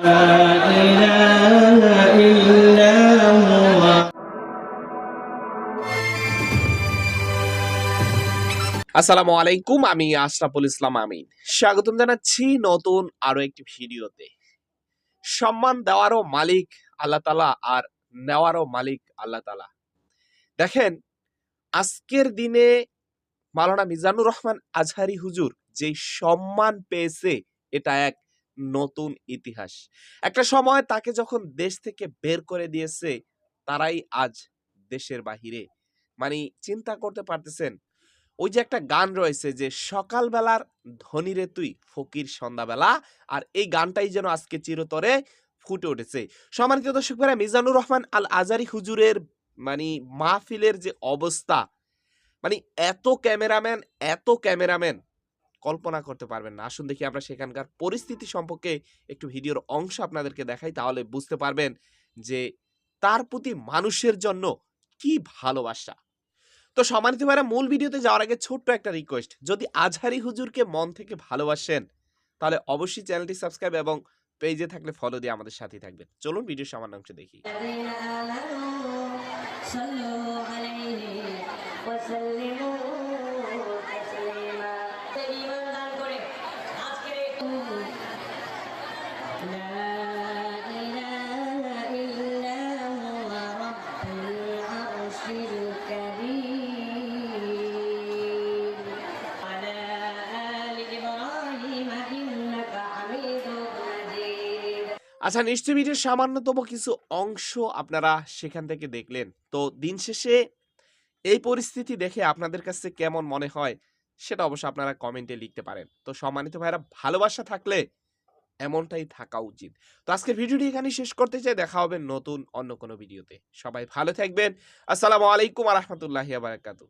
আসসালামু আলাইকুম, আমি আশরাফুল ইসলাম আমিন। স্বাগতম জানাচ্ছি নতুন আরও একটি ভিডিওতে। সম্মান দেওয়ারও মালিক আল্লাহ তালা আর নেওয়ারও মালিক আল্লাহ তালা দেখেন, আজকের দিনে মালানা মিজানুর রহমান আজহারি হুজুর যে সম্মান পেয়েছে, এটা এক নতুন ইতিহাস। একটা সময় তাকে যখন দেশ থেকে বের করে দিয়েছে, তারাই আজ দেশের বাহিরে। মানে চিন্তা করতে পারতেছেন, ওই যে একটা গান রয়েছে যে, সকালবেলার ধনীরে তুই, ফকির সন্ধ্যাবেলা আর এই গানটাই যেন আজকে চিরতরে ফুটে উঠেছে। সম্মানিত দর্শক ভাইরা, মিজানুর রহমান আল আজারি হুজুরের মানে মাহফিলের যে অবস্থা মানে এত ক্যামেরাম্যান এত ক্যামেরাম্যান কল্পনা করতে পারবেন না। আসুন দেখি আমরা সেখানকার পরিস্থিতি সম্পর্কে একটু ভিডিওর অংশ আপনাদেরকে দেখাই, তাহলে বুঝতে পারবেন যে তার প্রতি মানুষের জন্য কি ভালোবাসা। তো সম্মানিত ভাইরা, মূল ভিডিওতে যাওয়ার আগে ছোট্ট একটা রিকোয়েস্ট যদি আজহারি হুজুরকে মন থেকে ভালোবাসেন, তাহলে অবশ্যই চ্যানেলটি সাবস্ক্রাইব এবং পেজে থাকলে ফলো দিয়ে আমাদের সাথেই থাকবেন। চলুন ভিডিও সামান্য অংশ দেখি। আচ্ছা নিশ্চয় ভিডিওর সামান্যতম কিছু অংশ আপনারা সেখান থেকে দেখলেন। তো দিন শেষে এই পরিস্থিতি দেখে আপনাদের কাছে কেমন মনে হয় সেটা অবশ্য আপনারা কমেন্টে লিখতে পারেন। তো সম্মানিত ভাইরা ভালোবাসা থাকলে এমনটাই থাকা উচিত। তো আজকের ভিডিওটি এখানে শেষ করতে চাই। দেখা হবে নতুন অন্য কোনো ভিডিওতে। সবাই ভালো থাকবেন। আসসালামু আলাইকুম রহমতুল্লাহ বারাকাতু